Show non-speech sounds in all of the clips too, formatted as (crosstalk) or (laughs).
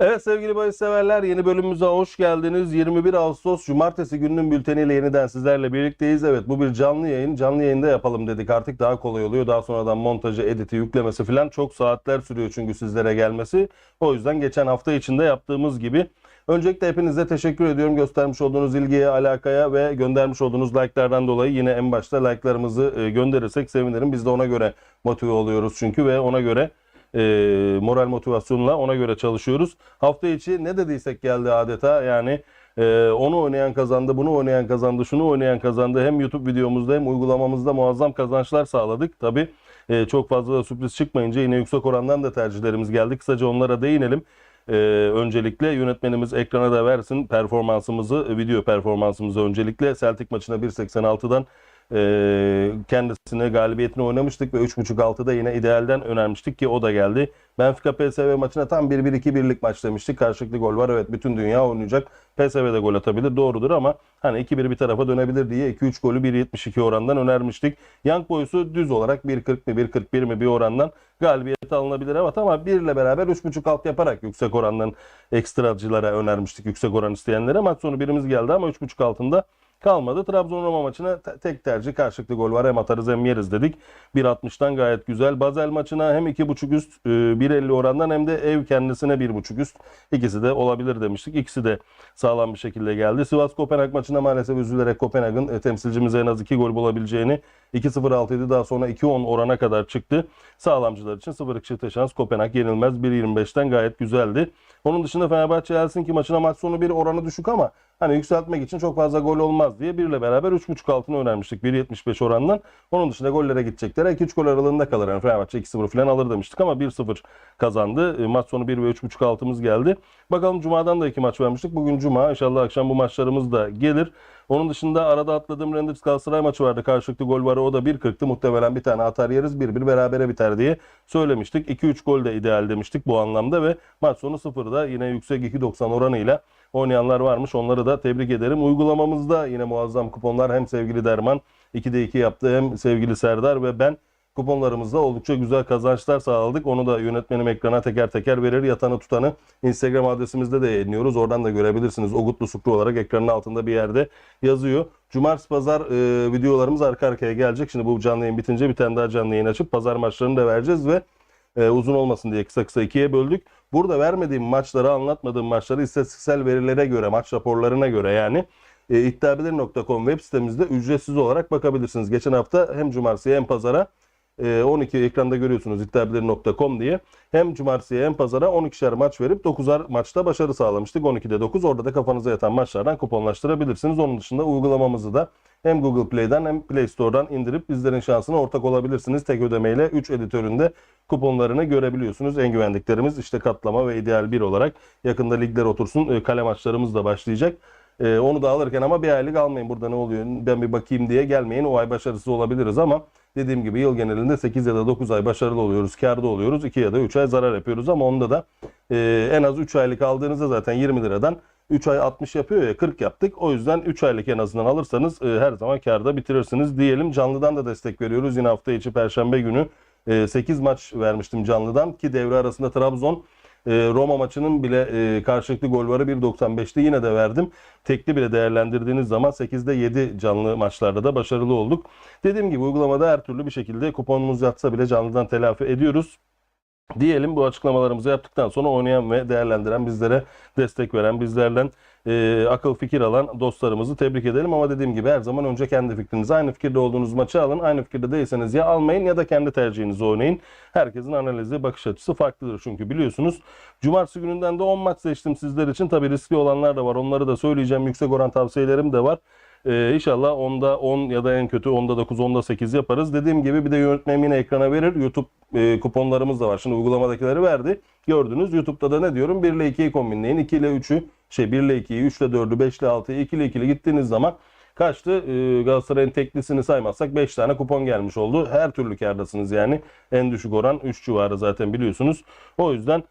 Evet sevgili bahis severler yeni bölümümüze hoş geldiniz. 21 Ağustos Cumartesi gününün bülteniyle yeniden sizlerle birlikteyiz. Evet bu bir canlı yayın. Canlı yayında yapalım dedik artık daha kolay oluyor. Daha sonradan montajı, editi, yüklemesi falan çok saatler sürüyor çünkü sizlere gelmesi. O yüzden geçen hafta içinde yaptığımız gibi. Öncelikle hepinize teşekkür ediyorum göstermiş olduğunuz ilgiye, alakaya ve göndermiş olduğunuz like'lardan dolayı yine en başta like'larımızı e, gönderirsek sevinirim. Biz de ona göre motive oluyoruz çünkü ve ona göre e, moral motivasyonla ona göre çalışıyoruz. Hafta içi ne dediysek geldi adeta yani e, onu oynayan kazandı, bunu oynayan kazandı, şunu oynayan kazandı. Hem YouTube videomuzda hem uygulamamızda muazzam kazançlar sağladık. Tabi çok fazla da sürpriz çıkmayınca yine yüksek orandan da tercihlerimiz geldi. Kısaca onlara değinelim. Ee, öncelikle yönetmenimiz ekrana da versin performansımızı, video performansımızı öncelikle. Celtic maçına 1.86'dan e, kendisine galibiyetini oynamıştık ve 3.5-6'da yine idealden önermiştik ki o da geldi. Benfica PSV maçına tam 1-1-2-1'lik maç demiştik. Karşılıklı gol var. Evet bütün dünya oynayacak. PSV de gol atabilir. Doğrudur ama hani 2-1 bir tarafa dönebilir diye 2-3 golü 1.72 orandan önermiştik. Young Boys'u düz olarak 1.40 mi 1.41 mi bir orandan galibiyet alınabilir. Evet ama 1 ile beraber 3.5 alt yaparak yüksek orandan ekstracılara önermiştik. Yüksek oran isteyenlere. Maç sonu birimiz geldi ama 3.5 altında kalmadı. Trabzon Roma maçına te- tek tercih karşılıklı gol var hem atarız hem yeriz dedik. 1.60'dan gayet güzel. Basel maçına hem 2.5 üst e, 1.50 orandan hem de ev kendisine 1.5 üst. İkisi de olabilir demiştik. İkisi de sağlam bir şekilde geldi. Sivas Kopenhag maçına maalesef üzülerek Kopenhag'ın e, temsilcimize en az 2 gol bulabileceğini 2-0-6 idi daha sonra 2-10 orana kadar çıktı. Sağlamcılar için 0 çifte şans Kopenhag yenilmez 1.25'ten gayet güzeldi. Onun dışında Fenerbahçe Helsinki maçına maç sonu bir oranı düşük ama hani yükseltmek için çok fazla gol olmaz diye 1 ile beraber 3.5 altını önermiştik 1.75 orandan. Onun dışında gollere gidecekler. 2-3 gol aralığında kalır. Yani Fenerbahçe 2-0 falan alır demiştik ama 1-0 kazandı. E, Maç sonu 1 ve 3.5 altımız geldi. Bakalım Cuma'dan da iki maç vermiştik. Bugün Cuma. İnşallah akşam bu maçlarımız da gelir. Onun dışında arada atladığım Rangers Galatasaray maçı vardı. Karşılıklı gol var. O da 1.40'tı. Muhtemelen bir tane atar yeriz. 1-1 berabere biter diye söylemiştik. 2-3 gol de ideal demiştik bu anlamda ve maç sonu 0'da yine yüksek 2.90 oranıyla oynayanlar varmış. Onları da tebrik ederim. Uygulamamızda yine muazzam kuponlar hem sevgili Derman 2'de 2 yaptı hem sevgili Serdar ve ben kuponlarımızda oldukça güzel kazançlar sağladık. Onu da yönetmenim ekrana teker teker verir. Yatanı tutanı Instagram adresimizde de yayınlıyoruz. Oradan da görebilirsiniz. Ogutlu Suklu olarak ekranın altında bir yerde yazıyor. Cumartesi pazar e, videolarımız arka arkaya gelecek. Şimdi bu canlı yayın bitince bir tane daha canlı yayın açıp pazar maçlarını da vereceğiz ve e, uzun olmasın diye kısa kısa ikiye böldük. Burada vermediğim maçları, anlatmadığım maçları istatistiksel verilere göre, maç raporlarına göre yani e, iddiabilir.com web sitemizde ücretsiz olarak bakabilirsiniz. Geçen hafta hem cumartesiye hem pazara 12 ekranda görüyorsunuz iddiabilir.com diye. Hem cumartesiye hem pazara 12'şer maç verip 9'ar maçta başarı sağlamıştık. 12'de 9 orada da kafanıza yatan maçlardan kuponlaştırabilirsiniz. Onun dışında uygulamamızı da hem Google Play'den hem Play Store'dan indirip bizlerin şansına ortak olabilirsiniz. Tek ödemeyle 3 editöründe kuponlarını görebiliyorsunuz. En güvendiklerimiz işte katlama ve ideal 1 olarak yakında ligler otursun. E, Kale maçlarımız da başlayacak. E, onu da alırken ama bir aylık almayın. Burada ne oluyor ben bir bakayım diye gelmeyin. O ay başarısız olabiliriz ama dediğim gibi yıl genelinde 8 ya da 9 ay başarılı oluyoruz. Karda oluyoruz. 2 ya da 3 ay zarar yapıyoruz ama onda da e, en az 3 aylık aldığınızda zaten 20 liradan 3 ay 60 yapıyor ya 40 yaptık. O yüzden 3 aylık en azından alırsanız e, her zaman karda bitirirsiniz diyelim. Canlıdan da destek veriyoruz. Yine hafta içi perşembe günü e, 8 maç vermiştim canlıdan ki devre arasında Trabzon e, Roma maçının bile e, karşılıklı gol varı 1.95'te yine de verdim. Tekli bile değerlendirdiğiniz zaman 8'de 7 canlı maçlarda da başarılı olduk. Dediğim gibi uygulamada her türlü bir şekilde kuponumuz yatsa bile canlıdan telafi ediyoruz. Diyelim bu açıklamalarımızı yaptıktan sonra oynayan ve değerlendiren bizlere destek veren bizlerden e, akıl fikir alan dostlarımızı tebrik edelim. Ama dediğim gibi her zaman önce kendi fikrinizi aynı fikirde olduğunuz maçı alın. Aynı fikirde değilseniz ya almayın ya da kendi tercihinizi oynayın. Herkesin analizi bakış açısı farklıdır. Çünkü biliyorsunuz cumartesi gününden de 10 maç seçtim sizler için. Tabi riskli olanlar da var. Onları da söyleyeceğim. Yüksek oran tavsiyelerim de var ee, inşallah onda 10 ya da en kötü onda 9, onda 8 yaparız. Dediğim gibi bir de yönetmenim yine ekrana verir. YouTube e, kuponlarımız da var. Şimdi uygulamadakileri verdi. Gördünüz. YouTube'da da ne diyorum? 1 ile 2'yi kombinleyin. 2 ile 3'ü şey 1 ile 2'yi, 3 ile 4'ü, 5 ile 6'yı, 2 ile 2'li gittiğiniz zaman kaçtı? Ee, Galatasaray'ın teklisini saymazsak 5 tane kupon gelmiş oldu. Her türlü kârdasınız yani. En düşük oran 3 civarı zaten biliyorsunuz. O yüzden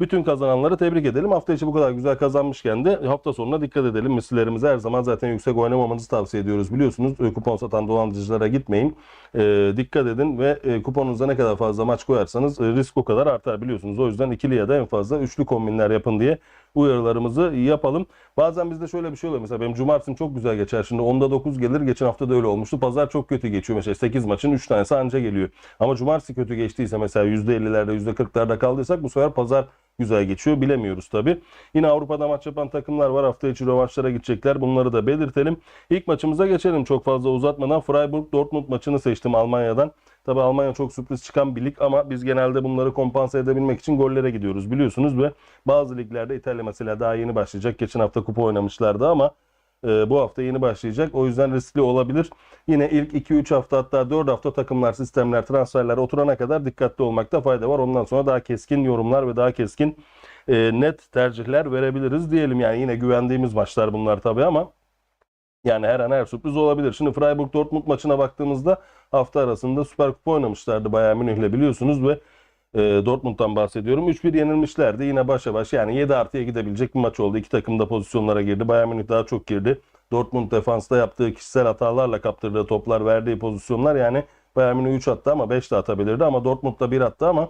Bütün kazananları tebrik edelim. Hafta içi bu kadar güzel kazanmışken de hafta sonuna dikkat edelim. Mislilerimize her zaman zaten yüksek oynamamanızı tavsiye ediyoruz biliyorsunuz. E, Kupon satan dolandırıcılara gitmeyin. E, dikkat edin ve e, kuponunuza ne kadar fazla maç koyarsanız e, risk o kadar artar biliyorsunuz. O yüzden ikili ya da en fazla üçlü kombinler yapın diye uyarılarımızı yapalım. Bazen bizde şöyle bir şey oluyor. Mesela benim cumartesim çok güzel geçer. Şimdi 10'da 9 gelir. Geçen hafta da öyle olmuştu. Pazar çok kötü geçiyor. Mesela 8 maçın 3 tanesi anca geliyor. Ama cumartesi kötü geçtiyse mesela %50'lerde %40'larda kaldıysak bu sefer pazar güzel geçiyor. Bilemiyoruz tabi. Yine Avrupa'da maç yapan takımlar var. Hafta içi rövanşlara gidecekler. Bunları da belirtelim. İlk maçımıza geçelim. Çok fazla uzatmadan Freiburg-Dortmund maçını seçtim Almanya'dan. Tabi Almanya çok sürpriz çıkan bir lig ama biz genelde bunları kompanse edebilmek için gollere gidiyoruz biliyorsunuz ve bazı liglerde İtalya mesela daha yeni başlayacak. Geçen hafta kupa oynamışlardı ama e, bu hafta yeni başlayacak. O yüzden riskli olabilir. Yine ilk 2-3 hafta hatta 4 hafta takımlar, sistemler, transferler oturana kadar dikkatli olmakta fayda var. Ondan sonra daha keskin yorumlar ve daha keskin e, net tercihler verebiliriz diyelim. Yani yine güvendiğimiz maçlar bunlar tabii ama yani her an her sürpriz olabilir. Şimdi Freiburg Dortmund maçına baktığımızda hafta arasında Süper Kupa oynamışlardı Bayern Münih'le biliyorsunuz ve e, Dortmund'dan bahsediyorum. 3-1 yenilmişlerdi. Yine başa baş yani 7 artıya gidebilecek bir maç oldu. İki takım da pozisyonlara girdi. Bayern Münih daha çok girdi. Dortmund defansta yaptığı kişisel hatalarla kaptırdığı toplar, verdiği pozisyonlar yani Bayern Münih 3 attı ama 5 de atabilirdi ama Dortmund da 1 attı ama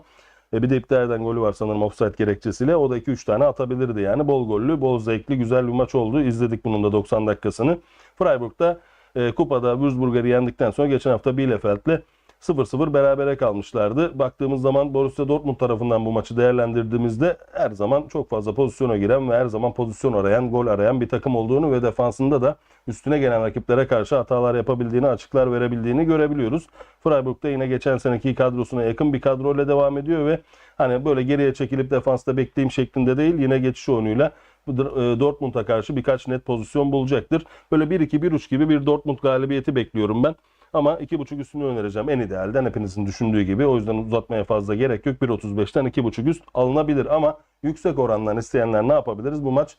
e, bir de iptal eden golü var sanırım offside gerekçesiyle. O da 2-3 tane atabilirdi yani. Bol gollü, bol zevkli, güzel bir maç oldu. İzledik bunun da 90 dakikasını. Freiburg'da e, kupada Würzburger'i yendikten sonra geçen hafta Bielefeld'le 0-0 berabere kalmışlardı. Baktığımız zaman Borussia Dortmund tarafından bu maçı değerlendirdiğimizde her zaman çok fazla pozisyona giren ve her zaman pozisyon arayan, gol arayan bir takım olduğunu ve defansında da üstüne gelen rakiplere karşı hatalar yapabildiğini, açıklar verebildiğini görebiliyoruz. Freiburg'da yine geçen seneki kadrosuna yakın bir kadroyla devam ediyor ve hani böyle geriye çekilip defansta bekleyeyim şeklinde değil yine geçiş oyunuyla Dortmund'a karşı birkaç net pozisyon bulacaktır. Böyle 1-2-1-3 gibi bir Dortmund galibiyeti bekliyorum ben. Ama 2.5 üstünü önereceğim en idealden hepinizin düşündüğü gibi. O yüzden uzatmaya fazla gerek yok. 1.35'ten 2.5 üst alınabilir ama yüksek orandan isteyenler ne yapabiliriz? Bu maç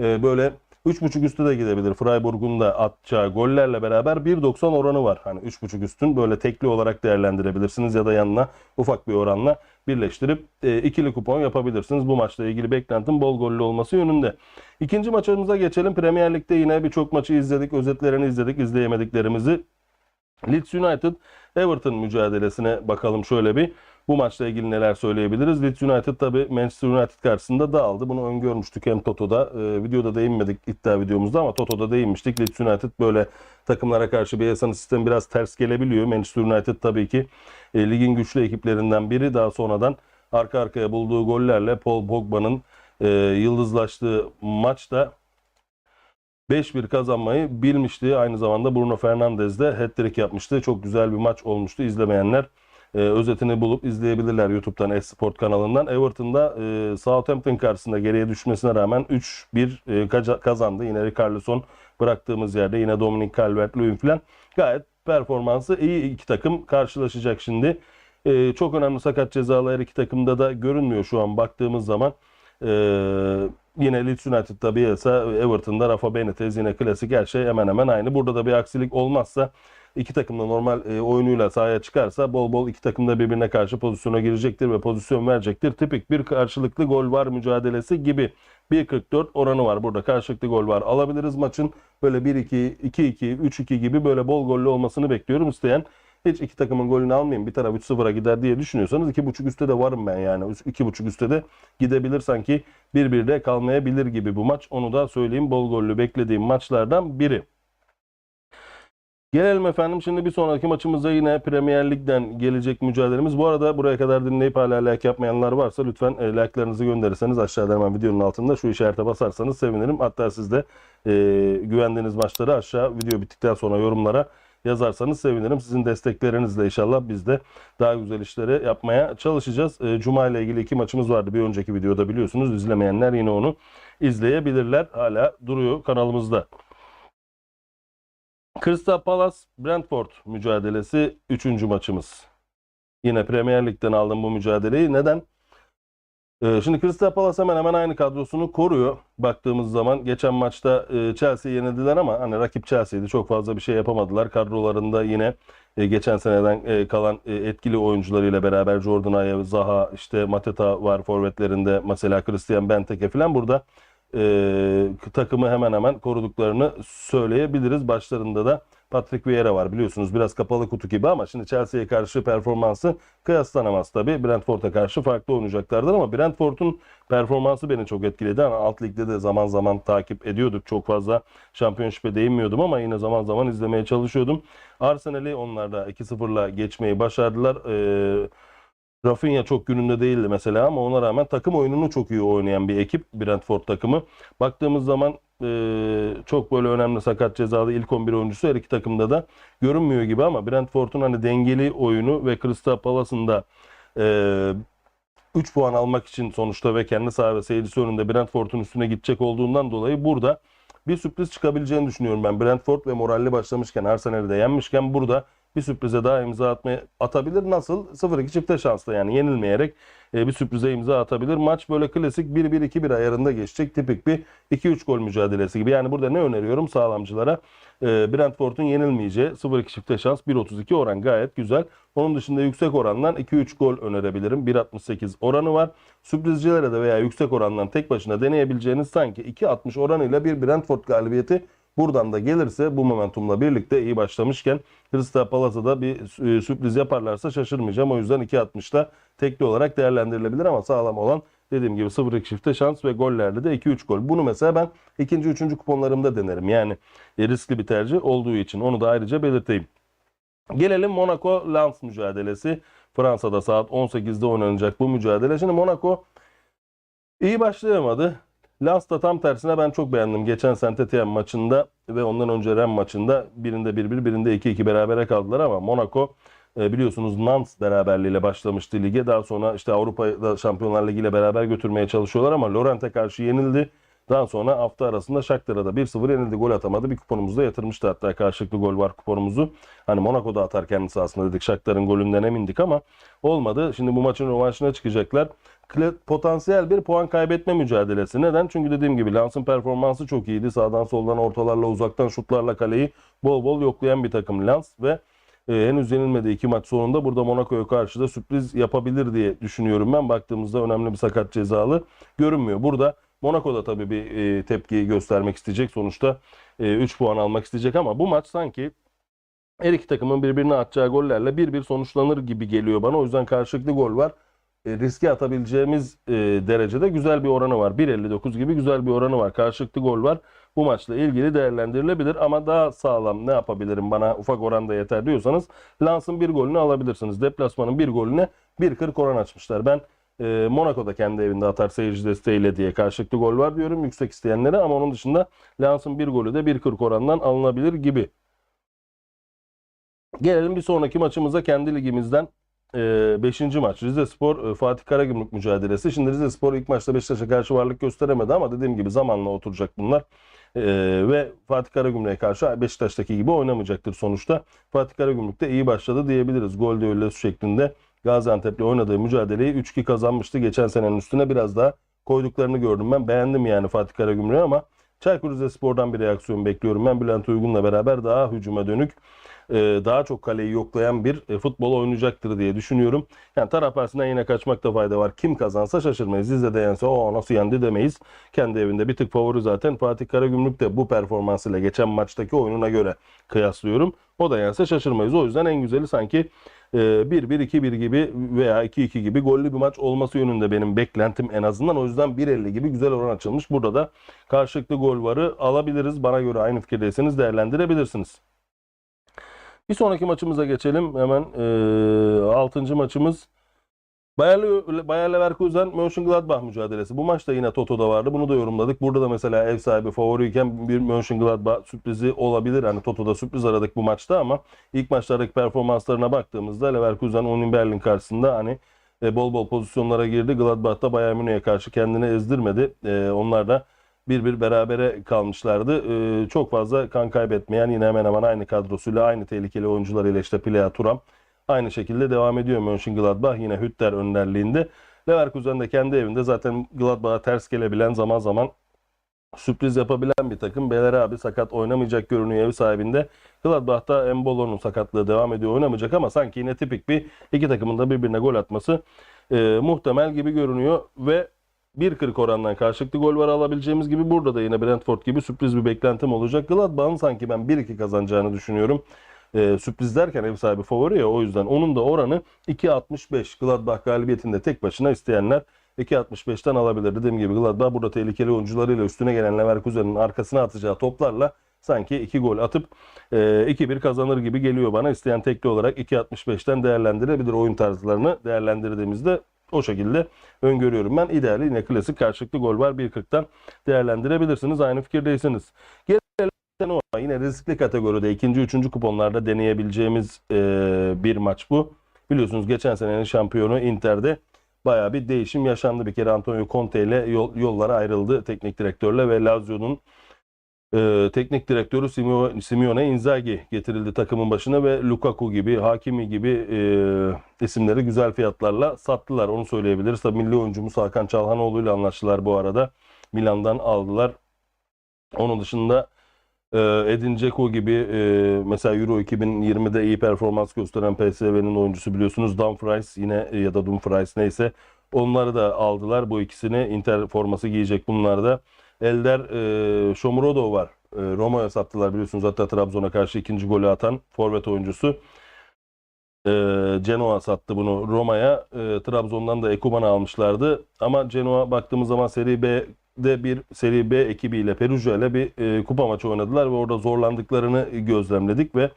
e, böyle 3.5 üstü de gidebilir. Freiburg'un da atacağı gollerle beraber 1.90 oranı var. Hani 3.5 üstün böyle tekli olarak değerlendirebilirsiniz ya da yanına ufak bir oranla birleştirip e, ikili kupon yapabilirsiniz. Bu maçla ilgili beklentim bol gollü olması yönünde. İkinci maçımıza geçelim. Premier Lig'de yine birçok maçı izledik. Özetlerini izledik. izleyemediklerimizi Leeds United Everton mücadelesine bakalım şöyle bir. Bu maçla ilgili neler söyleyebiliriz? Leeds United tabi Manchester United karşısında dağıldı. Bunu öngörmüştük hem Toto'da. E, videoda değinmedik iddia videomuzda ama Toto'da değinmiştik. Leeds United böyle takımlara karşı bir yasanın sistemi biraz ters gelebiliyor. Manchester United tabii ki e, ligin güçlü ekiplerinden biri. Daha sonradan arka arkaya bulduğu gollerle Paul Pogba'nın e, yıldızlaştığı maçta 5-1 kazanmayı bilmişti. Aynı zamanda Bruno Fernandes de hat-trick yapmıştı. Çok güzel bir maç olmuştu. İzlemeyenler e, özetini bulup izleyebilirler YouTube'dan Esport kanalından. Everton'da e, Southampton karşısında geriye düşmesine rağmen 3-1 e, kazandı. Yine Richarlison bıraktığımız yerde yine Dominic Calvert-Lewin falan gayet performansı iyi iki takım karşılaşacak şimdi. E, çok önemli sakat cezalı her iki takımda da görünmüyor şu an baktığımız zaman. Ee, yine Leeds United'da Bielsa, Everton'da Rafa Benitez yine klasik her şey hemen hemen aynı. Burada da bir aksilik olmazsa iki takım da normal e, oyunuyla sahaya çıkarsa bol bol iki takım da birbirine karşı pozisyona girecektir ve pozisyon verecektir. Tipik bir karşılıklı gol var mücadelesi gibi. 1.44 oranı var burada. Karşılıklı gol var. Alabiliriz maçın böyle 1-2, 2-2, 3-2 gibi böyle bol gollü olmasını bekliyorum. isteyen hiç iki takımın golünü almayayım bir taraf 3-0'a gider diye düşünüyorsanız 2.5 üstte de varım ben yani. 2.5 üstte de gidebilir sanki 1-1'de kalmayabilir gibi bu maç. Onu da söyleyeyim bol gollü beklediğim maçlardan biri. Gelelim efendim şimdi bir sonraki maçımızda yine Premier Lig'den gelecek mücadelemiz. Bu arada buraya kadar dinleyip hala like yapmayanlar varsa lütfen e, like'larınızı gönderirseniz aşağıda hemen videonun altında şu işarete basarsanız sevinirim. Hatta siz de e, güvendiğiniz maçları aşağı video bittikten sonra yorumlara yazarsanız sevinirim. Sizin desteklerinizle inşallah biz de daha güzel işleri yapmaya çalışacağız. E, Cuma ile ilgili iki maçımız vardı bir önceki videoda biliyorsunuz. İzlemeyenler yine onu izleyebilirler. Hala duruyor kanalımızda. Crystal Palace Brentford mücadelesi 3. maçımız. Yine Premier Lig'den aldım bu mücadeleyi. Neden? Ee, Şimdi Crystal Palace hemen hemen aynı kadrosunu koruyor. Baktığımız zaman geçen maçta e, Chelsea'yi yenildiler ama hani rakip Chelsea'ydi. Çok fazla bir şey yapamadılar. Kadrolarında yine e, geçen seneden e, kalan e, etkili oyuncularıyla beraber Jordan Ayew, Zaha, işte Mateta var forvetlerinde. Mesela Christian Benteke falan burada e, takımı hemen hemen koruduklarını söyleyebiliriz. Başlarında da Patrick Vieira var biliyorsunuz biraz kapalı kutu gibi ama şimdi Chelsea'ye karşı performansı kıyaslanamaz tabii. Brentford'a karşı farklı oynayacaklardır ama Brentford'un performansı beni çok etkiledi. Yani alt ligde de zaman zaman takip ediyorduk. Çok fazla şampiyonşipe değinmiyordum ama yine zaman zaman izlemeye çalışıyordum. Arsenal'i onlar da 2-0'la geçmeyi başardılar. Ee, Rafinha çok gününde değildi mesela ama ona rağmen takım oyununu çok iyi oynayan bir ekip Brentford takımı. Baktığımız zaman e, çok böyle önemli sakat cezalı ilk 11 oyuncusu her iki takımda da görünmüyor gibi ama Brentford'un hani dengeli oyunu ve Crystal Palace'ın da e, 3 puan almak için sonuçta ve kendi saha ve seyircisi önünde Brentford'un üstüne gidecek olduğundan dolayı burada bir sürpriz çıkabileceğini düşünüyorum ben. Brentford ve moralli başlamışken Arsenal'i de yenmişken burada bir sürprize daha imza atmaya atabilir. Nasıl? 0-2 çifte şansla yani yenilmeyerek e, bir sürprize imza atabilir. Maç böyle klasik 1-1-2-1 ayarında geçecek. Tipik bir 2-3 gol mücadelesi gibi. Yani burada ne öneriyorum sağlamcılara? E, Brentford'un yenilmeyeceği 0-2 çifte şans 1.32 oran gayet güzel. Onun dışında yüksek orandan 2-3 gol önerebilirim. 1.68 oranı var. Sürprizcilere de veya yüksek orandan tek başına deneyebileceğiniz sanki 2.60 oranıyla bir Brentford galibiyeti buradan da gelirse bu momentumla birlikte iyi başlamışken Crystal Palace'a da bir e, sürpriz yaparlarsa şaşırmayacağım. O yüzden 2.60'da tekli olarak değerlendirilebilir ama sağlam olan dediğim gibi 0-2 çifte şans ve gollerle de 2-3 gol. Bunu mesela ben ikinci, üçüncü kuponlarımda denerim. Yani e, riskli bir tercih olduğu için onu da ayrıca belirteyim. Gelelim Monaco Lens mücadelesi. Fransa'da saat 18'de oynanacak bu mücadele. Şimdi Monaco iyi başlayamadı. Lens da tam tersine ben çok beğendim. Geçen Saint Etienne maçında ve ondan önce Rennes maçında birinde 1-1 birinde 2-2 berabere kaldılar ama Monaco e, biliyorsunuz Nantes beraberliğiyle başlamıştı lige. Daha sonra işte Avrupa'da Şampiyonlar Ligi ile beraber götürmeye çalışıyorlar ama Lorent'e karşı yenildi. Daha sonra hafta arasında Shakhtar'a da 1-0 yenildi. Gol atamadı. Bir kuponumuzu da yatırmıştı hatta karşılıklı gol var kuponumuzu. Hani Monaco'da atar kendisi aslında dedik. Shakhtar'ın golünden emindik ama olmadı. Şimdi bu maçın rövanşına çıkacaklar. Potansiyel bir puan kaybetme mücadelesi. Neden? Çünkü dediğim gibi Lens'in performansı çok iyiydi. Sağdan soldan ortalarla uzaktan şutlarla kaleyi bol bol yoklayan bir takım Lens ve e, henüz yenilmedi iki maç sonunda. Burada Monaco'ya karşı da sürpriz yapabilir diye düşünüyorum ben. Baktığımızda önemli bir sakat cezalı görünmüyor. Burada Monaco'da tabii bir e, tepki göstermek isteyecek. Sonuçta e, 3 puan almak isteyecek ama bu maç sanki her iki takımın birbirine atacağı gollerle 1-1 sonuçlanır gibi geliyor bana. O yüzden karşılıklı gol var. E, riske atabileceğimiz e, derecede güzel bir oranı var. 1.59 gibi güzel bir oranı var. Karşılıklı gol var. Bu maçla ilgili değerlendirilebilir ama daha sağlam ne yapabilirim bana ufak oranda yeter diyorsanız Lens'ın bir golünü alabilirsiniz. Deplasmanın bir golüne 1.40 oran açmışlar. Ben e, Monaco'da kendi evinde atar seyirci desteğiyle diye karşılıklı gol var diyorum yüksek isteyenlere ama onun dışında Lens'ın bir golü de 1.40 orandan alınabilir gibi. Gelelim bir sonraki maçımıza kendi ligimizden 5. maç Rize Spor e, Fatih Karagümrük mücadelesi. Şimdi Rize Spor ilk maçta Beşiktaş'a karşı varlık gösteremedi ama dediğim gibi zamanla oturacak bunlar. E, ve Fatih Karagümrük'e karşı Beşiktaş'taki gibi oynamayacaktır sonuçta. Fatih Karagümrük de iyi başladı diyebiliriz. Gol de öyle şeklinde Gaziantep'le oynadığı mücadeleyi 3-2 kazanmıştı. Geçen senenin üstüne biraz daha koyduklarını gördüm ben. Beğendim yani Fatih Karagümrük'ü ama Çaykur Rizespor'dan bir reaksiyon bekliyorum. Ben Bülent Uygun'la beraber daha hücuma dönük daha çok kaleyi yoklayan bir e, futbol oynayacaktır diye düşünüyorum. Yani taraf karşısından yine kaçmakta fayda var. Kim kazansa şaşırmayız. Rize de yense o nasıl yendi demeyiz. Kendi evinde bir tık favori zaten. Fatih Karagümrük de bu performansıyla geçen maçtaki oyununa göre kıyaslıyorum. O da yense şaşırmayız. O yüzden en güzeli sanki 1-1-2-1 gibi veya 2-2 gibi gollü bir maç olması yönünde benim beklentim en azından. O yüzden 1.50 gibi güzel oran açılmış. Burada da karşılıklı gol varı alabiliriz. Bana göre aynı fikirdeyseniz değerlendirebilirsiniz. Bir sonraki maçımıza geçelim. Hemen e, 6. maçımız Bayer, Bayer Leverkusen Mönchengladbach mücadelesi. Bu maçta yine Toto'da vardı. Bunu da yorumladık. Burada da mesela ev sahibi favoriyken bir Mönchengladbach sürprizi olabilir. Hani Toto'da sürpriz aradık bu maçta ama ilk maçlardaki performanslarına baktığımızda Leverkusen Union Berlin karşısında hani e, bol bol pozisyonlara girdi. Gladbach da Bayern Münih'e karşı kendini ezdirmedi. E, onlar da bir bir berabere kalmışlardı. Ee, çok fazla kan kaybetmeyen yine hemen hemen aynı kadrosuyla aynı tehlikeli oyuncularıyla işte Plea Turam aynı şekilde devam ediyor Mönchengladbach yine Hütter önderliğinde. Leverkusen de kendi evinde zaten Gladbach'a ters gelebilen zaman zaman sürpriz yapabilen bir takım. Beler abi sakat oynamayacak görünüyor ev sahibinde. Gladbach'ta Embolo'nun sakatlığı devam ediyor oynamayacak ama sanki yine tipik bir iki takımın da birbirine gol atması e, muhtemel gibi görünüyor ve 1.40 orandan karşılıklı gol var alabileceğimiz gibi burada da yine Brentford gibi sürpriz bir beklentim olacak. Gladbach'ın sanki ben 1-2 kazanacağını düşünüyorum. E, sürpriz derken ev sahibi favori ya o yüzden onun da oranı 2.65. Gladbach galibiyetinde tek başına isteyenler 2.65'ten alabilir. Dediğim gibi Gladbach burada tehlikeli oyuncularıyla üstüne gelen Leverkusen'in arkasına atacağı toplarla sanki 2 gol atıp e, 2-1 kazanır gibi geliyor bana. İsteyen tekli olarak 2.65'ten değerlendirebilir oyun tarzlarını değerlendirdiğimizde o şekilde öngörüyorum ben. İdeali yine klasik karşılıklı gol var 1.40'tan değerlendirebilirsiniz. Aynı fikirdeysiniz. Gelelim Genoa. Yine riskli kategoride ikinci, üçüncü kuponlarda deneyebileceğimiz e, bir maç bu. Biliyorsunuz geçen senenin şampiyonu Inter'de bayağı bir değişim yaşandı. Bir kere Antonio Conte ile yol, yollara ayrıldı teknik direktörle ve Lazio'nun e, teknik direktörü Simeo- Simeone Inzaghi getirildi takımın başına ve Lukaku gibi, Hakimi gibi e, isimleri güzel fiyatlarla sattılar. Onu söyleyebiliriz. Tabii milli oyuncumuz Hakan Çalhanoğlu ile anlaştılar bu arada. Milan'dan aldılar. Onun dışında e, Edin Dzeko gibi e, mesela Euro 2020'de iyi performans gösteren PSV'nin oyuncusu biliyorsunuz Dumfries yine e, ya da Dumfries neyse onları da aldılar. Bu ikisini Inter forması giyecek bunlar da. Elder e, Shomurodov var. E, Roma'ya sattılar biliyorsunuz hatta Trabzon'a karşı ikinci golü atan forvet oyuncusu. E, Genoa sattı bunu Roma'ya. E, Trabzon'dan da Ekuban'ı almışlardı. Ama Genoa baktığımız zaman Serie B'de bir Serie B ekibiyle Perugia ile bir e, kupa maçı oynadılar ve orada zorlandıklarını gözlemledik ve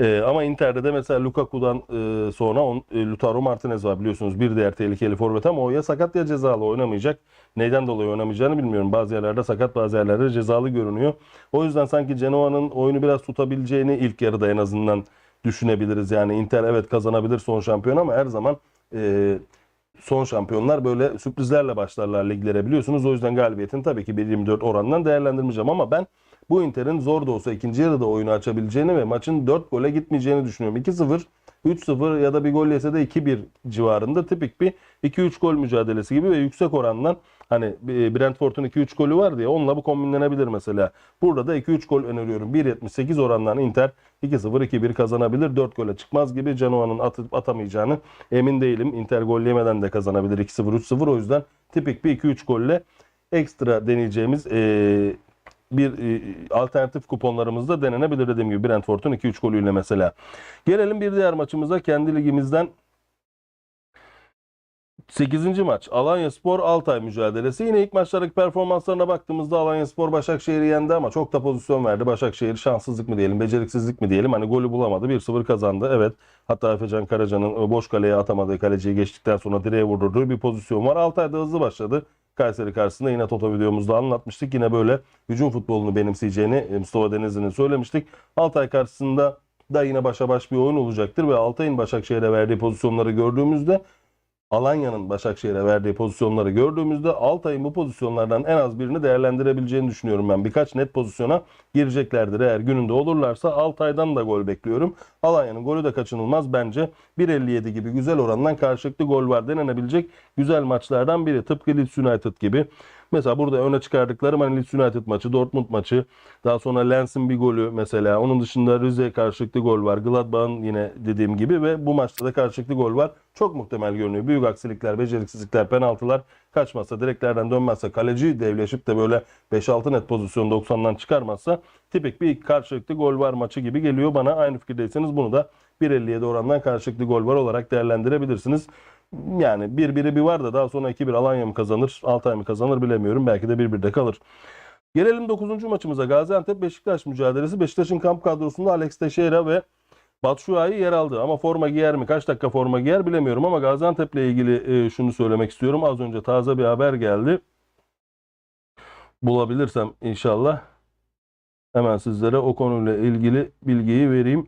e, ama Inter'de de mesela Lukaku'dan e, sonra on, e, Lautaro Martinez var biliyorsunuz bir diğer tehlikeli forvet ama o ya sakat ya cezalı oynamayacak. Neyden dolayı oynamayacağını bilmiyorum. Bazı yerlerde sakat bazı yerlerde cezalı görünüyor. O yüzden sanki Genoa'nın oyunu biraz tutabileceğini ilk yarıda en azından düşünebiliriz. Yani Inter evet kazanabilir son şampiyon ama her zaman e, son şampiyonlar böyle sürprizlerle başlarlar liglere biliyorsunuz. O yüzden galibiyetin tabii ki 1.24 oranından değerlendirmeyeceğim ama ben bu Inter'in zor da olsa ikinci yarıda oyunu açabileceğini ve maçın 4 gole gitmeyeceğini düşünüyorum. 2-0, 3-0 ya da bir gol yese de 2-1 civarında tipik bir 2-3 gol mücadelesi gibi ve yüksek orandan hani e, Brentford'un 2-3 golü var diye onunla bu kombinlenebilir mesela. Burada da 2-3 gol öneriyorum. 1.78 orandan Inter 2-0 2-1 kazanabilir. 4 gole çıkmaz gibi Genoa'nın atıp atamayacağını emin değilim. Inter gol yemeden de kazanabilir 2-0 3-0 o yüzden tipik bir 2-3 golle ekstra deneyeceğimiz e, bir e, alternatif kuponlarımızda denenebilir dediğim gibi Brentford'un 2-3 golüyle mesela. Gelelim bir diğer maçımıza kendi ligimizden 8. maç Alanya Spor Altay mücadelesi. Yine ilk maçlardaki performanslarına baktığımızda Alanya Spor Başakşehir'i yendi ama çok da pozisyon verdi. Başakşehir şanssızlık mı diyelim, beceriksizlik mi diyelim. Hani golü bulamadı. 1-0 kazandı. Evet. Hatta Efecan Karaca'nın boş kaleye atamadığı kaleciyi geçtikten sonra direğe vurdurduğu bir pozisyon var. Altay da hızlı başladı. Kayseri karşısında yine Toto videomuzda anlatmıştık. Yine böyle hücum futbolunu benimseyeceğini Mustafa Denizli'nin söylemiştik. Altay karşısında da yine başa baş bir oyun olacaktır ve Altay'ın Başakşehir'e verdiği pozisyonları gördüğümüzde Alanya'nın Başakşehir'e verdiği pozisyonları gördüğümüzde Altay'ın bu pozisyonlardan en az birini değerlendirebileceğini düşünüyorum ben. Birkaç net pozisyona gireceklerdir eğer gününde olurlarsa Altay'dan da gol bekliyorum. Alanya'nın golü de kaçınılmaz bence 1.57 gibi güzel orandan karşılıklı gol var denenebilecek güzel maçlardan biri. Tıpkı Leeds United gibi. Mesela burada öne çıkardıklarım hani Leeds United maçı, Dortmund maçı, daha sonra Lens'in bir golü mesela. Onun dışında Rize karşılıklı gol var. Gladbach'ın yine dediğim gibi ve bu maçta da karşılıklı gol var. Çok muhtemel görünüyor. Büyük aksilikler, beceriksizlikler, penaltılar kaçmazsa, direklerden dönmezse, kaleci devleşip de böyle 5-6 net pozisyon 90'dan çıkarmazsa tipik bir karşılıklı gol var maçı gibi geliyor bana. Aynı fikirdeyseniz bunu da 1.57 orandan karşılıklı gol var olarak değerlendirebilirsiniz. Yani bir biri bir var da daha sonra 2-1 Alanya mı kazanır, Altay mı kazanır bilemiyorum. Belki de 1-1'de kalır. Gelelim 9. maçımıza. Gaziantep Beşiktaş mücadelesi. Beşiktaş'ın kamp kadrosunda Alex Teixeira ve Batshuayi yer aldı. Ama forma giyer mi? Kaç dakika forma giyer bilemiyorum ama Gaziantep'le ilgili e, şunu söylemek istiyorum. Az önce taze bir haber geldi. Bulabilirsem inşallah hemen sizlere o konuyla ilgili bilgiyi vereyim.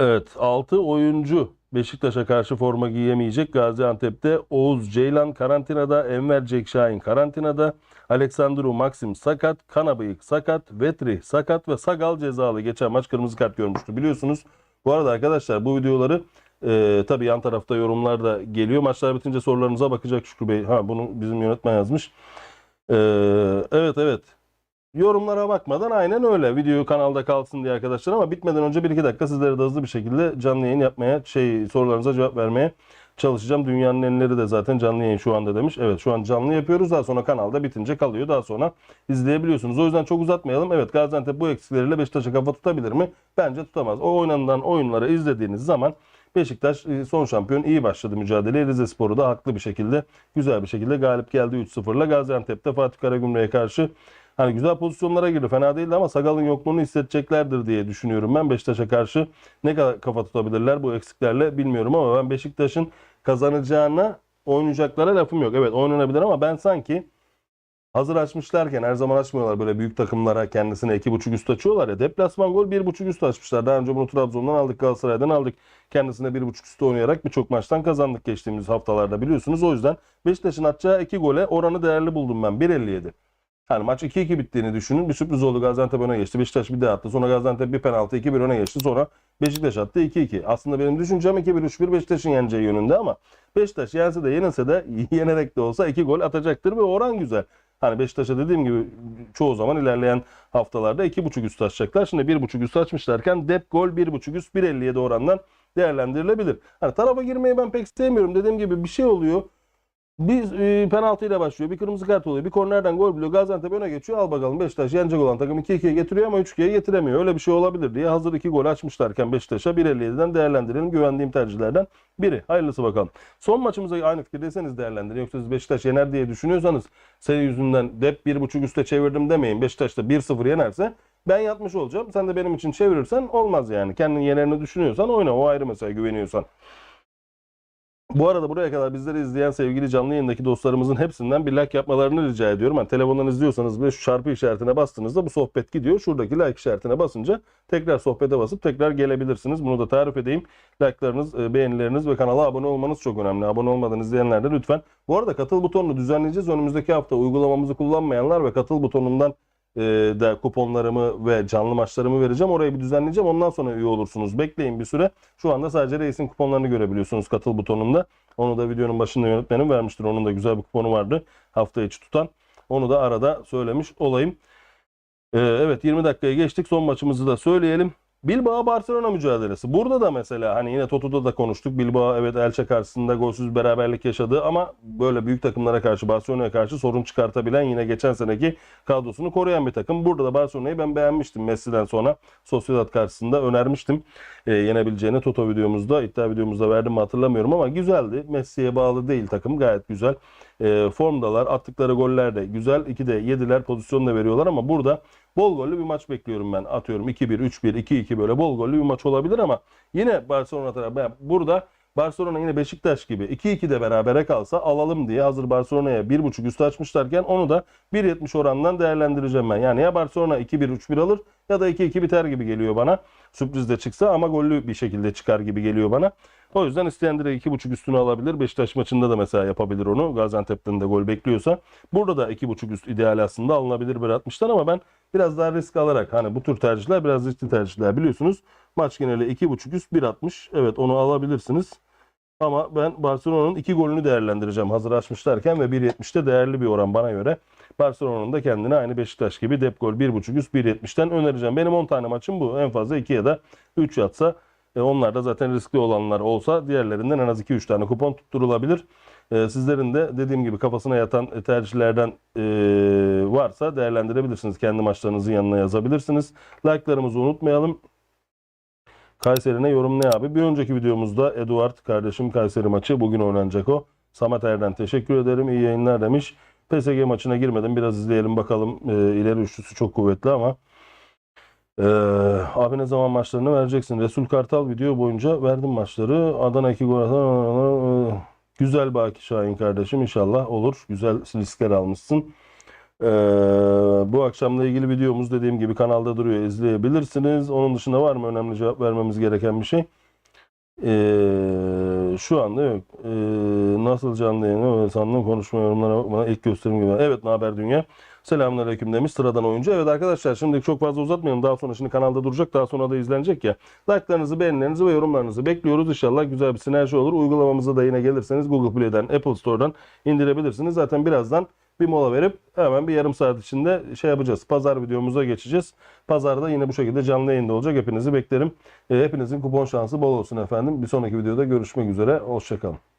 Evet 6 oyuncu Beşiktaş'a karşı forma giyemeyecek. Gaziantep'te Oğuz Ceylan karantinada, Enver Cekşahin karantinada, Aleksandru Maxim sakat, Kanabıyık sakat, Vetri sakat ve Sagal cezalı. Geçen maç kırmızı kart görmüştü biliyorsunuz. Bu arada arkadaşlar bu videoları e, tabii yan tarafta yorumlar da geliyor. Maçlar bitince sorularınıza bakacak Şükrü Bey. Ha bunu bizim yönetmen yazmış. E, evet evet. Yorumlara bakmadan aynen öyle. Video kanalda kalsın diye arkadaşlar ama bitmeden önce 1-2 dakika sizlere de hızlı bir şekilde canlı yayın yapmaya, şey sorularınıza cevap vermeye çalışacağım. Dünyanın enleri de zaten canlı yayın şu anda demiş. Evet şu an canlı yapıyoruz. Daha sonra kanalda bitince kalıyor. Daha sonra izleyebiliyorsunuz. O yüzden çok uzatmayalım. Evet Gaziantep bu eksikleriyle Beşiktaş'a kafa tutabilir mi? Bence tutamaz. O oynanılan oyunları izlediğiniz zaman Beşiktaş e, son şampiyon iyi başladı mücadeleye. Rize Sporu da haklı bir şekilde, güzel bir şekilde galip geldi 3-0'la. Gaziantep'te Fatih Karagümrük'e karşı hani güzel pozisyonlara girdi. Fena değildi ama Sagal'ın yokluğunu hissedeceklerdir diye düşünüyorum ben. Beşiktaş'a karşı ne kadar kafa tutabilirler bu eksiklerle bilmiyorum ama ben Beşiktaş'ın kazanacağına oynayacaklara lafım yok. Evet oynanabilir ama ben sanki hazır açmışlarken her zaman açmıyorlar böyle büyük takımlara kendisine 2.5 üst açıyorlar ya. Deplasman gol 1.5 üst açmışlar. Daha önce bunu Trabzon'dan aldık Galatasaray'dan aldık. Kendisine 1.5 üstü oynayarak birçok maçtan kazandık geçtiğimiz haftalarda biliyorsunuz. O yüzden Beşiktaş'ın atacağı 2 gole oranı değerli buldum ben 1.57. Hani maç 2-2 bittiğini düşünün. Bir sürpriz oldu. Gaziantep öne geçti. Beşiktaş bir de attı. Sonra Gaziantep bir penaltı 2-1 öne geçti. Sonra Beşiktaş attı 2-2. Aslında benim düşüncem 2-1-3-1 Beşiktaş'ın yeneceği yönünde ama Beşiktaş yense de yenilse de (laughs) yenerek de olsa 2 gol atacaktır ve oran güzel. Hani Beşiktaş'a dediğim gibi çoğu zaman ilerleyen haftalarda 2.5 üst açacaklar. Şimdi 1.5 üst açmışlarken dep gol 1.5 üst 1.57 orandan değerlendirilebilir. Hani tarafa girmeyi ben pek sevmiyorum. Dediğim gibi bir şey oluyor. Bir e, penaltıyla başlıyor. Bir kırmızı kart oluyor. Bir kornerden gol buluyor. Gaziantep öne geçiyor. Al bakalım Beşiktaş yenecek olan takım 2-2'ye getiriyor ama 3-2'ye getiremiyor. Öyle bir şey olabilir diye hazır 2 gol açmışlarken Beşiktaş'a 1.57'den değerlendirelim. Güvendiğim tercihlerden biri. Hayırlısı bakalım. Son maçımıza aynı fikirdeyseniz değerlendirin. Yoksa siz Beşiktaş yener diye düşünüyorsanız senin yüzünden dep 1.5 üste çevirdim demeyin. Beşiktaş da 1-0 yenerse ben yatmış olacağım. Sen de benim için çevirirsen olmaz yani. Kendin yenerini düşünüyorsan oyna. O ayrı mesela güveniyorsan. Bu arada buraya kadar bizleri izleyen sevgili canlı yayındaki dostlarımızın hepsinden bir like yapmalarını rica ediyorum. Hani telefondan izliyorsanız bile şu çarpı işaretine bastığınızda bu sohbet gidiyor. Şuradaki like işaretine basınca tekrar sohbete basıp tekrar gelebilirsiniz. Bunu da tarif edeyim. Like'larınız, e, beğenileriniz ve kanala abone olmanız çok önemli. Abone olmadan izleyenler de lütfen. Bu arada katıl butonunu düzenleyeceğiz. Önümüzdeki hafta uygulamamızı kullanmayanlar ve katıl butonundan e, de kuponlarımı ve canlı maçlarımı vereceğim. Orayı bir düzenleyeceğim. Ondan sonra üye olursunuz. Bekleyin bir süre. Şu anda sadece reisin kuponlarını görebiliyorsunuz katıl butonunda. Onu da videonun başında yönetmenim vermiştir. Onun da güzel bir kuponu vardı. Hafta içi tutan. Onu da arada söylemiş olayım. Ee, evet 20 dakikaya geçtik. Son maçımızı da söyleyelim. Bilbao Barcelona mücadelesi. Burada da mesela hani yine Toto'da da konuştuk. Bilbao evet Elche karşısında golsüz beraberlik yaşadı ama böyle büyük takımlara karşı Barcelona'ya karşı sorun çıkartabilen yine geçen seneki kadrosunu koruyan bir takım. Burada da Barcelona'yı ben beğenmiştim Messi'den sonra Sociedad karşısında önermiştim. E, yenebileceğini Toto videomuzda, iddia videomuzda verdim mi hatırlamıyorum ama güzeldi. Messi'ye bağlı değil takım gayet güzel. E, formdalar, attıkları goller de güzel. 2'de yediler, pozisyon da veriyorlar ama burada bol gollü bir maç bekliyorum ben. Atıyorum 2-1, 3-1, 2-2 böyle bol gollü bir maç olabilir ama yine Barcelona tarafı burada Barcelona yine Beşiktaş gibi 2-2 de berabere kalsa alalım diye hazır Barcelona'ya 1.5 üstü açmışlarken onu da 1.70 orandan değerlendireceğim ben. Yani ya Barcelona 2-1 3-1 alır ya da 2-2 biter gibi geliyor bana. Sürpriz de çıksa ama gollü bir şekilde çıkar gibi geliyor bana. O yüzden isteyen direkt 2.5 üstünü alabilir. Beşiktaş maçında da mesela yapabilir onu. Gaziantep'ten de gol bekliyorsa. Burada da 2.5 üst ideal aslında alınabilir 1.60'tan ama ben biraz daha risk alarak hani bu tür tercihler biraz riskli tercihler biliyorsunuz. Maç geneli 2.5 üst 1.60. Evet onu alabilirsiniz. Ama ben Barcelona'nın iki golünü değerlendireceğim hazır açmışlarken ve 1.70'te değerli bir oran bana göre. Barcelona'nın da kendine aynı Beşiktaş gibi dep gol 1.5 üst 1.70'ten önereceğim. Benim 10 tane maçım bu. En fazla 2 ya da 3 yatsa e, onlar da zaten riskli olanlar olsa diğerlerinden en az 2-3 tane kupon tutturulabilir. E, sizlerin de dediğim gibi kafasına yatan tercihlerden e, varsa değerlendirebilirsiniz. Kendi maçlarınızın yanına yazabilirsiniz. Like'larımızı unutmayalım. Kayseri'ne yorum ne abi? Bir önceki videomuzda Eduard kardeşim Kayseri maçı bugün oynanacak o. Samet Erden teşekkür ederim. İyi yayınlar demiş. PSG maçına girmedim. Biraz izleyelim bakalım. E, ileri üçlüsü çok kuvvetli ama. E, abi ne zaman maçlarını vereceksin? Resul Kartal video boyunca verdim maçları. Adana 2 gol atan. Güzel Baki Şahin kardeşim inşallah olur. Güzel riskler almışsın. Ee, bu akşamla ilgili videomuz dediğim gibi kanalda duruyor. izleyebilirsiniz. Onun dışında var mı önemli cevap vermemiz gereken bir şey? Ee, şu anda yok. Ee, nasıl canlı yayını sandım konuşma yorumlara bakmadan ilk gösterim gibi. Evet ne haber dünya? Selamünaleyküm demiş sıradan oyuncu. Evet arkadaşlar şimdi çok fazla uzatmayalım. Daha sonra şimdi kanalda duracak. Daha sonra da izlenecek ya. Like'larınızı, beğenilerinizi ve yorumlarınızı bekliyoruz. İnşallah güzel bir sinerji olur. Uygulamamıza da yine gelirseniz Google Play'den, Apple Store'dan indirebilirsiniz. Zaten birazdan bir mola verip hemen bir yarım saat içinde şey yapacağız. Pazar videomuza geçeceğiz. Pazarda yine bu şekilde canlı yayında olacak. Hepinizi beklerim. E, hepinizin kupon şansı bol olsun efendim. Bir sonraki videoda görüşmek üzere. Hoşçakalın.